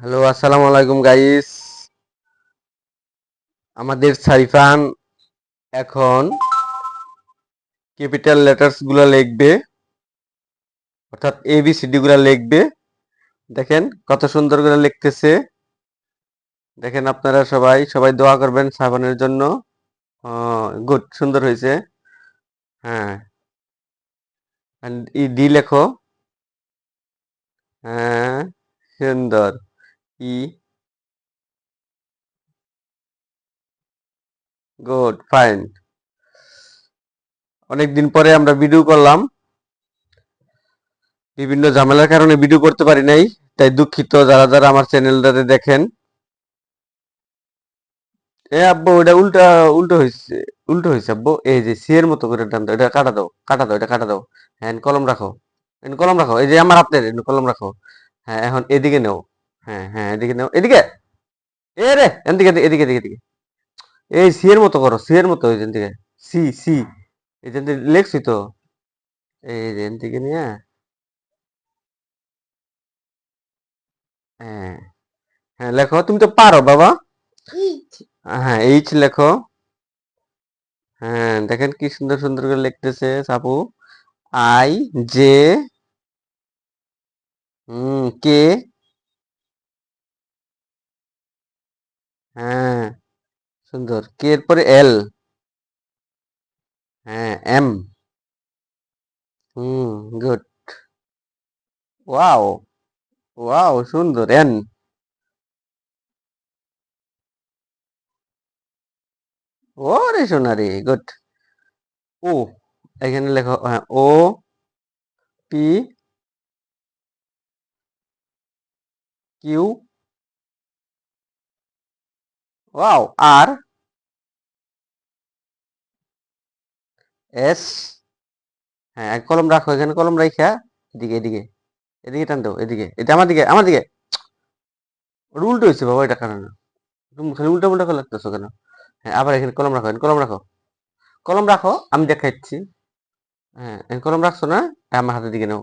Hello, আসসালামু আলাইকুম guys আমাদের সাইফান এখন ক্যাপিটাল লেটার্সগুলা লিখবে, অর্থাৎ এবিসিডি গুলা লিখবে। দেখেন কত সুন্দর করে লিখতেছে। দেখেন আপনারা সবাই সবাই দোয়া করবেন সাইফানের জন্য। গুড সুন্দর হয়েছে। হ্যাঁ। ই ডি লেখো। হ্যাঁ সুন্দর। ই গুড ফাইন অনেকদিন পরে আমরা ভিডিও করলাম। বিভিন্ন ঝামেলার কারণে ভিডিও করতে পারি নাই, তাই দুঃখিত যারা যারা আমার চ্যানেলটাতে দেখেন। এ আব্বু, এটা উল্টা, উল্টো হয়েছে উল্টো হয়েছে আব্বু। এই যে সি এর মতো করে টান এটা কাটা দাও কাটা দাও, এটা কাটা দাও। হ্যাঁ কলম রাখো কলম রাখো। এই যে আমার হাতের কলম রাখো। হ্যাঁ এখন এদিকে নেও। হ্যাঁ হ্যাঁ এদিকে নেও এদিকে। এ রে এদিকে এদিকে এদিকে এদিকে এই সি এর মতো করো সি এর মতো দিকে সি লেখছি তো। এই যে নিয়ে। হ্যাঁ হ্যাঁ লেখো তুমি তো পারো বাবা। হ্যাঁ এইচ লেখো। হ্যাঁ দেখেন কি সুন্দর সুন্দর করে লিখতেছে সাপু। আই জে হুম কে হ্যাঁ সুন্দর। কে এর পরে এল? হ্যাঁ এম। হুম, গুড। ওয়াও ওয়াও, সুন্দর, এন। ওরে সোনারি, গুড। ও, এখানে লেখো হ্যাঁ O, P, Q wow R S হ্যাঁ এক কলম রাখো, এখানে কলম রাখা এদিকে এদিকে এদিকে টান দাও, এদিকে, এটা আমার দিকে আমার দিকে। উল্টো হয়েছে বাবা, এটা কারণে। তুমি খালি উল্টা উল্টা করে লাগতেছো কেন? হ্যাঁ আবার এখানে কলম রাখো কলম রাখো। কলম রাখো, আমি দেখাচ্ছি হ্যাঁ কলম রাখছো না? আমার হাতের দিকে নাও।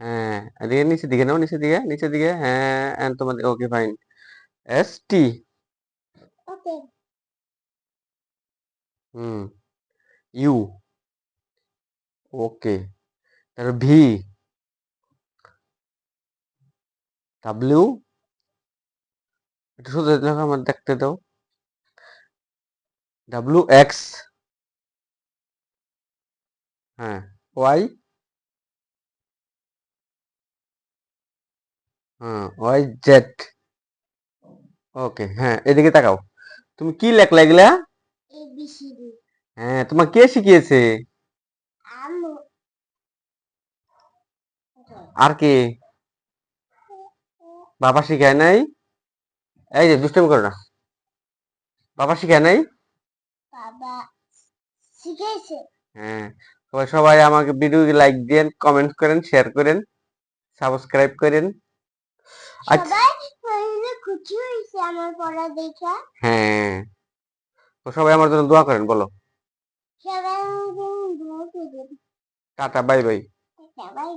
হ্যাঁ এদিকে নিচের দিকে নাও, নিচের দিকে নিচের দিকে হ্যাঁ তোমাদের okay fine S T hmm, U, okay তারপর ভি, ডাব্লিউ, একটু শুধু দেখো আমার, দেখতে দাও, ডাব্লিউ এক্স হ্যাঁ ওয়াই হ্যাঁ ওয়াই জেড, ওকে হ্যাঁ এদিকে তাকাও। তুমি কি লেখলা এগুলা? হ্যাঁ তোমার কে শিখিয়েছে? আর কে? বাবা শিখায় নাই? এই যে দুষ্টামি করো না। বাবা শিখায় নাই? বাবা শিখেছে হ্যাঁ সবাই সবাই আমাকে ভিডিও লাইক দেন কমেন্ট করেন শেয়ার করেন সাবস্ক্রাইব করেন। আচ্ছা খুশি হয়েছে আমার পড়া দেখা। হ্যাঁ। তো সবাই আমার জন্য দোয়া করেন বলো। সবাই আমাদের দোয়া করবেন টাটা বাই বাই। সবাই